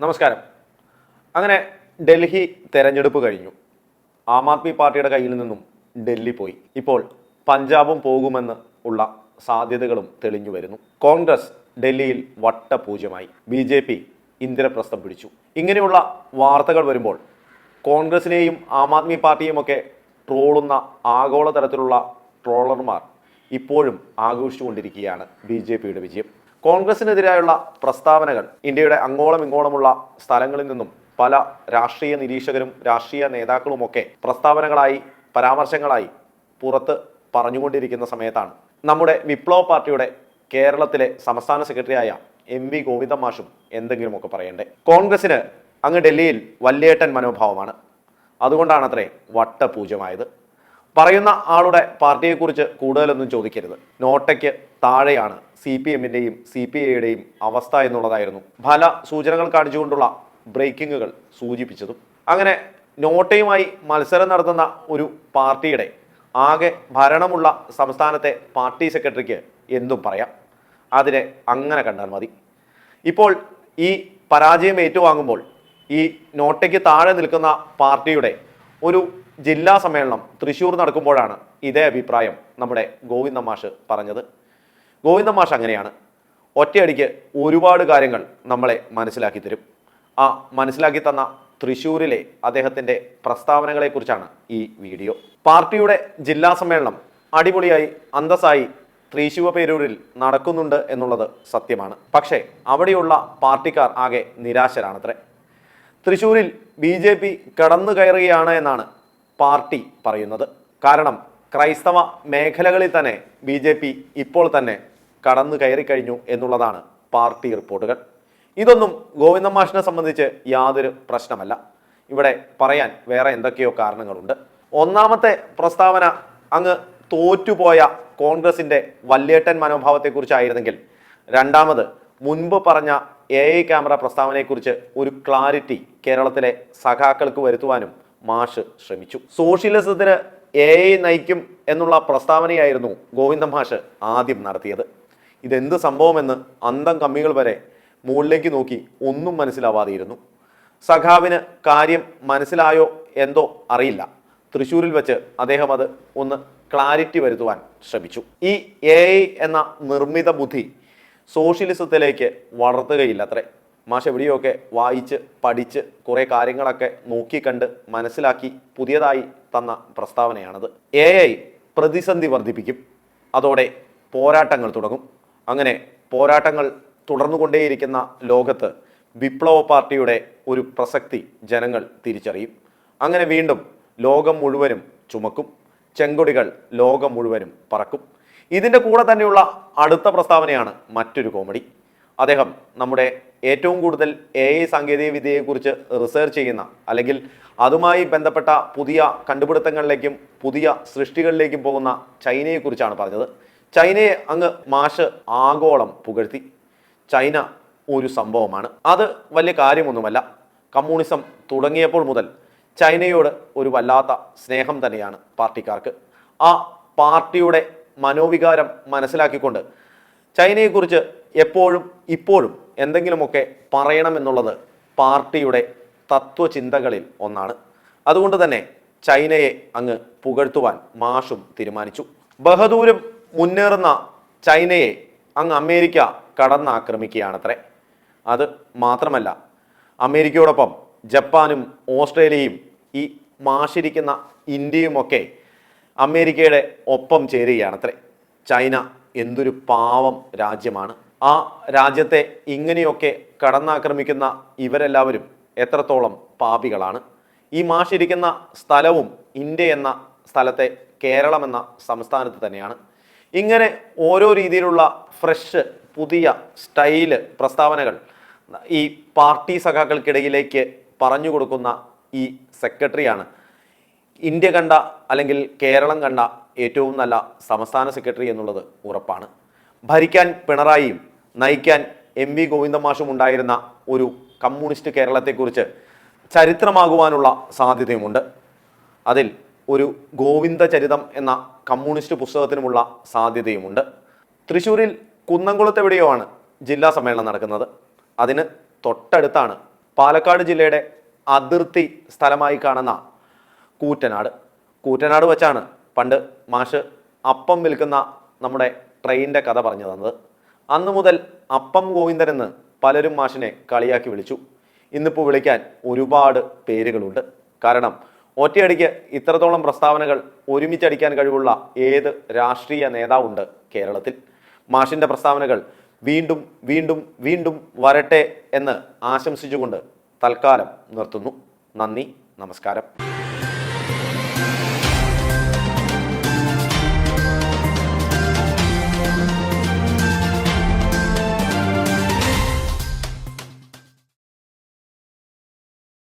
നമസ്കാരം. അങ്ങനെ ഡൽഹി തെരഞ്ഞെടുപ്പ് കഴിഞ്ഞു. ആം ആദ്മി പാർട്ടിയുടെ കയ്യിൽ നിന്നും ഡൽഹി പോയി. ഇപ്പോൾ പഞ്ചാബും പോകുമെന്ന് ഉള്ള സാധ്യതകളും തെളിഞ്ഞു വരുന്നു. കോൺഗ്രസ് ഡൽഹിയിൽ വട്ടപൂജ്യമായി. ബി ജെ പി ഇന്ദിരപ്രസ്ഥം പിടിച്ചു. ഇങ്ങനെയുള്ള വാർത്തകൾ വരുമ്പോൾ കോൺഗ്രസിനെയും ആം ആദ്മി പാർട്ടിയും ഒക്കെ ട്രോളുന്ന ആഗോളതലത്തിലുള്ള ട്രോളർമാർ ഇപ്പോഴും ആഘോഷിച്ചുകൊണ്ടിരിക്കുകയാണ് ബി ജെ പിയുടെ വിജയം. കോൺഗ്രസിനെതിരായുള്ള പ്രസ്താവനകൾ ഇന്ത്യയുടെ അങ്ങോളം ഇങ്ങോളമുള്ള സ്ഥലങ്ങളിൽ നിന്നും പല രാഷ്ട്രീയ നിരീക്ഷകരും രാഷ്ട്രീയ നേതാക്കളുമൊക്കെ പ്രസ്താവനകളായി പരാമർശങ്ങളായി പുറത്ത് പറഞ്ഞുകൊണ്ടിരിക്കുന്ന സമയത്താണ്. നമ്മുടെ വിപ്ലവ പാർട്ടിയുടെ കേരളത്തിലെ സംസ്ഥാന സെക്രട്ടറിയായ എം വി ഗോവിന്ദ മാഷും എന്തെങ്കിലുമൊക്കെ പറയണ്ടേ? കോൺഗ്രസിന് അങ്ങ് ഡൽഹിയിൽ വല്യേട്ടൻ മനോഭാവമാണ്. അതുകൊണ്ടാണത്രേ വട്ടപൂജ്യമായത്. പറയുന്ന ആളുടെ പാർട്ടിയെക്കുറിച്ച് കൂടുതലൊന്നും ചോദിക്കരുത്. നോട്ടയ്ക്ക് താഴെയാണ് സി പി എമ്മിന്റെയും സി പി ഐയുടെയും അവസ്ഥ എന്നുള്ളതായിരുന്നു. ഫല സൂചനകൾ കാണിച്ചുകൊണ്ടുള്ള ബ്രേക്കിങ്ങുകൾ സൂചിപ്പിച്ചതും. അങ്ങനെ നോട്ടയുമായി മത്സരം നടത്തുന്ന ഒരു പാർട്ടിയുടെ ആകെ ഭരണമുള്ള സംസ്ഥാനത്തെ പാർട്ടി സെക്രട്ടറിക്ക് എന്തും പറയാം. അതിനെ അങ്ങനെ കണ്ടാൽ മതി. ഇപ്പോൾ ഈ പരാജയം ഏറ്റുവാങ്ങുമ്പോൾ ഈ നോട്ടയ്ക്ക് താഴെ നിൽക്കുന്ന പാർട്ടിയുടെ ഒരു ജില്ലാ സമ്മേളനം തൃശ്ശൂർ നടക്കുമ്പോഴാണ് ഇതേ അഭിപ്രായം നമ്മുടെ ഗോവിന്ദ മാഷ് പറഞ്ഞത്. ഗോവിന്ദ മാഷ് അങ്ങനെയാണ്. ഒറ്റയടിക്ക് ഒരുപാട് കാര്യങ്ങൾ നമ്മളെ മനസ്സിലാക്കി തരും. ആ മനസ്സിലാക്കി തന്ന തൃശ്ശൂരിലെ അദ്ദേഹത്തിന്റെ പ്രസ്താവനകളെക്കുറിച്ചാണ് ഈ വീഡിയോ. പാർട്ടിയുടെ ജില്ലാ സമ്മേളനം അടിപൊളിയായി അന്തസ്സായി തൃശ്ശൂവപേരൂരിൽ നടക്കുന്നുണ്ട് എന്നുള്ളത് സത്യമാണ്. പക്ഷേ അവിടെയുള്ള പാർട്ടിക്കാർ ആകെ നിരാശരാണത്രേ. തൃശ്ശൂരിൽ ബി ജെ പി കടന്നു കയറുകയാണ് എന്നാണ് പാർട്ടി പറയുന്നത്. കാരണം ക്രൈസ്തവ മേഖലകളിൽ തന്നെ ബി ജെ പി ഇപ്പോൾ തന്നെ കടന്നു കയറിക്കഴിഞ്ഞു എന്നുള്ളതാണ് പാർട്ടി റിപ്പോർട്ടുകൾ. ഇതൊന്നും ഗോവിന്ദ മാഷിനെ സംബന്ധിച്ച് യാതൊരു പ്രശ്നമല്ല. ഇവിടെ പറയാൻ വേറെ എന്തൊക്കെയോ കാരണങ്ങളുണ്ട്. ഒന്നാമത്തെ പ്രസ്താവന അങ്ങ് തോറ്റുപോയ കോൺഗ്രസിന്റെ വല്യേട്ടൻ മനോഭാവത്തെക്കുറിച്ചായിരുന്നെങ്കിൽ രണ്ടാമത് മുൻപ് പറഞ്ഞ എ ഐ ക്യാമറ പ്രസ്താവനയെക്കുറിച്ച് ഒരു ക്ലാരിറ്റി കേരളത്തിലെ സഖാക്കൾക്ക് വരുത്തുവാനും മാഷ് ശ്രമിച്ചു. സോഷ്യലിസത്തിന് എ ഐ നയിക്കും എന്നുള്ള പ്രസ്താവനയായിരുന്നു ഗോവിന്ദ മാഷ് ആദ്യം നടത്തിയത്. ഇതെന്ത് സംഭവമെന്ന് അന്തം കമ്മികൾ വരെ മുകളിലേക്ക് നോക്കി ഒന്നും മനസ്സിലാവാതെയിരുന്നു സഖാവിന് കാര്യം മനസ്സിലായോ എന്തോ അറിയില്ല. തൃശ്ശൂരിൽ വെച്ച് അദ്ദേഹം അത് ഒന്ന് ക്ലാരിറ്റി വരുത്തുവാൻ ശ്രമിച്ചു. ഈ എ എന്ന നിർമ്മിത ബുദ്ധി സോഷ്യലിസത്തിലേക്ക് വളർത്തുകയില്ലത്രേ. മാഷ് എവിടെയൊക്കെ വായിച്ച് പഠിച്ച് കുറേ കാര്യങ്ങളൊക്കെ നോക്കിക്കണ്ട് മനസ്സിലാക്കി പുതിയതായി തന്ന പ്രസ്താവനയാണത്. എ ഐ പ്രതിസന്ധി വർദ്ധിപ്പിക്കും. അതോടെ പോരാട്ടങ്ങൾ തുടങ്ങും. അങ്ങനെ പോരാട്ടങ്ങൾ തുടർന്നുകൊണ്ടേയിരിക്കുന്ന ലോകത്ത് വിപ്ലവ പാർട്ടിയുടെ ഒരു പ്രസക്തി ജനങ്ങൾ തിരിച്ചറിയും. അങ്ങനെ വീണ്ടും ലോകം മുഴുവനും ചുമക്കും. ചെങ്കൊടികൾ ലോകം മുഴുവനും പറക്കും. ഇതിന്റെ കൂടെ തന്നെയുള്ള അടുത്ത പ്രസ്താവനയാണ് മറ്റൊരു കോമഡി. അദ്ദേഹം നമ്മുടെ ഏറ്റവും കൂടുതൽ എ ഐ സാങ്കേതിക വിദ്യയെക്കുറിച്ച് റിസർച്ച് ചെയ്യുന്ന അല്ലെങ്കിൽ അതുമായി ബന്ധപ്പെട്ട പുതിയ കണ്ടുപിടുത്തങ്ങളിലേക്കും പുതിയ സൃഷ്ടികളിലേക്കും പോകുന്ന ചൈനയെക്കുറിച്ചാണ് പറഞ്ഞത്. ചൈനയെ അങ്ങ് മാഷ് ആഗോളം പുകഴ്ത്തി. ചൈന ഒരു സംഭവമാണ്. അത് വലിയ കാര്യമൊന്നുമല്ല. കമ്മ്യൂണിസം തുടങ്ങിയപ്പോൾ മുതൽ ചൈനയോട് ഒരു വല്ലാത്ത സ്നേഹം തന്നെയാണ് പാർട്ടിക്കാർക്ക്. ആ പാർട്ടിയുടെ മനോവികാരം മനസ്സിലാക്കിക്കൊണ്ട് ചൈനയെക്കുറിച്ച് എപ്പോഴും ഇപ്പോഴും എന്തെങ്കിലുമൊക്കെ പറയണമെന്നുള്ളത് പാർട്ടിയുടെ തത്വചിന്തകളിൽ ഒന്നാണ്. അതുകൊണ്ട് തന്നെ ചൈനയെ അങ്ങ് പുകഴ്ത്തുവാൻ മാഷും തീരുമാനിച്ചു. ബഹദൂരും മുന്നേറുന്ന ചൈനയെ അങ്ങ് അമേരിക്ക കടന്നാക്രമിക്കുകയാണത്രേ. അത് മാത്രമല്ല അമേരിക്കയോടൊപ്പം ജപ്പാനും ഓസ്ട്രേലിയയും ഈ മാഷിരിക്കുന്ന ഇന്ത്യയുമൊക്കെ അമേരിക്കയുടെ ഒപ്പം ചേരുകയാണത്രേ. ചൈന എന്തൊരു പാവം രാജ്യമാണ്. ആ രാജ്യത്തെ ഇങ്ങനെയൊക്കെ കടന്നാക്രമിക്കുന്ന ഇവരെല്ലാവരും എത്രത്തോളം പാപികളാണ്. ഈ മാഷിരിക്കുന്ന സ്ഥലവും ഇന്ത്യ എന്ന സ്ഥലത്തെ കേരളം എന്ന സംസ്ഥാനത്ത് തന്നെയാണ്. ഇങ്ങനെ ഓരോ രീതിയിലുള്ള ഫ്രഷ് പുതിയ സ്റ്റൈൽ പ്രസ്താവനകൾ ഈ പാർട്ടി സഖാക്കൾക്കിടയിലേക്ക് പറഞ്ഞു കൊടുക്കുന്ന ഈ സെക്രട്ടറിയാണ് ഇന്ത്യ കണ്ട അല്ലെങ്കിൽ കേരളം കണ്ട ഏറ്റവും നല്ല സംസ്ഥാന സെക്രട്ടറി എന്നുള്ളത് ഉറപ്പാണ്. ഭരിക്കാൻ പിണറായിയും നയിക്കാൻ എം വി ഗോവിന്ദമാഷും ഉണ്ടായിരുന്ന ഒരു കമ്മ്യൂണിസ്റ്റ് കേരളത്തെക്കുറിച്ച് ചരിത്രമാകുവാനുള്ള സാധ്യതയുമുണ്ട്. അതിൽ ഒരു ഗോവിന്ദ ചരിതം എന്ന കമ്മ്യൂണിസ്റ്റ് പുസ്തകത്തിനുമുള്ള സാധ്യതയുമുണ്ട്. തൃശ്ശൂരിൽ കുന്നംകുളത്ത് എവിടെയോ ആണ് ജില്ലാ സമ്മേളനം നടക്കുന്നത്. അതിന് തൊട്ടടുത്താണ് പാലക്കാട് ജില്ലയുടെ അതിർത്തി സ്ഥലമായി കാണുന്ന കൂറ്റനാട്. കൂറ്റനാട് വെച്ചാണ് പണ്ട് മാഷ് അപ്പം വിൽക്കുന്ന നമ്മുടെ ട്രെയിനിന്റെ കഥ പറഞ്ഞു തന്നത് അന്നു മുതൽ അപ്പം ഗോവിന്ദൻ എന്ന് പലരും മാഷിനെ കളിയാക്കി വിളിച്ചു. ഇന്നിപ്പോൾ വിളിക്കാൻ ഒരുപാട് പേരുകളുണ്ട്. കാരണം ഒറ്റയടിക്ക് ഇത്രത്തോളം പ്രസ്താവനകൾ ഒരുമിച്ചടിക്കാൻ കഴിവുള്ള ഏത് രാഷ്ട്രീയ നേതാവുണ്ട് കേരളത്തിൽ? മാഷിന്റെ പ്രസ്താവനകൾ വീണ്ടും വീണ്ടും വീണ്ടും വരട്ടെ എന്ന് ആശംസിച്ചുകൊണ്ട് തൽക്കാലം നിർത്തുന്നു. നന്ദി നമസ്കാരം.